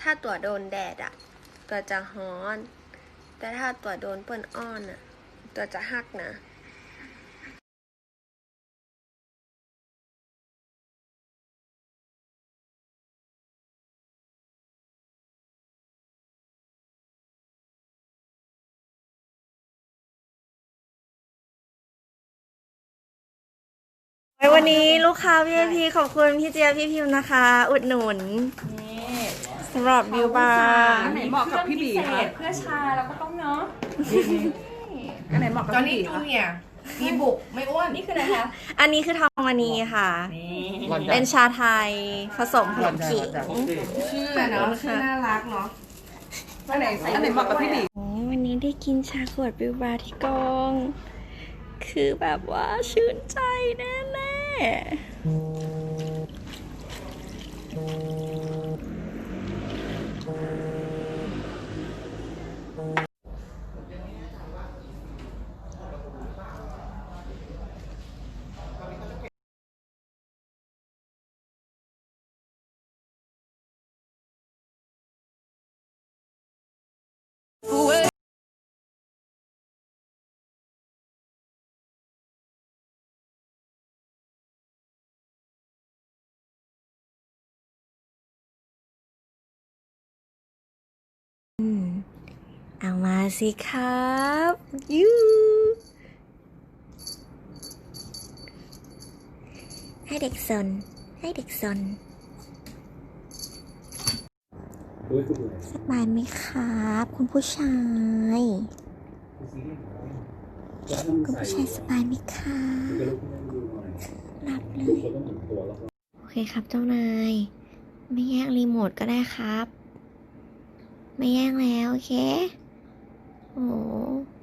ถ้าตัวโดนแดดอะตัวจะฮ้อน แต่ถ้าตัวโดนเปิ้นอ้อนอะตัวจะหักนะวันนี้ลูกค้า VIP ขอบคุณพี่เจียพี่พิมนะคะ อุดหนุน สำหรับบิวบาร์อันไหนเหมาะกับพี่บีคะเพื่อชาเราก็ต้องเนาะอันไหนเหมาะกับจอนพี่นี่บีจูคะเนียร์มีบุกไม่อ้วนนี่คืออะไรคะอันนี้คือทองมณีค่ะเป็นชาไทยผสมขนมขิงชื่อเนาะชื่อน่ารักเนาะอันไหนอันไหนเหมาะกับพี่บีโอ้ยวันนี้ได้กินชาขวดบิวบาร์ที่กอง คือแบบว่าชื่นใจแน่ เอามาสิครับยูให้เด็กสน ให้เด็กสนสบายไหมครับ คุณผู้ชายคุณผู้ชายสบายไหมครับหลับเลย โอเคครับเจ้านาย ไม่แย่งรีโมทก็ได้ครับ ไม่แย่งแล้ว โอเค โอ้โห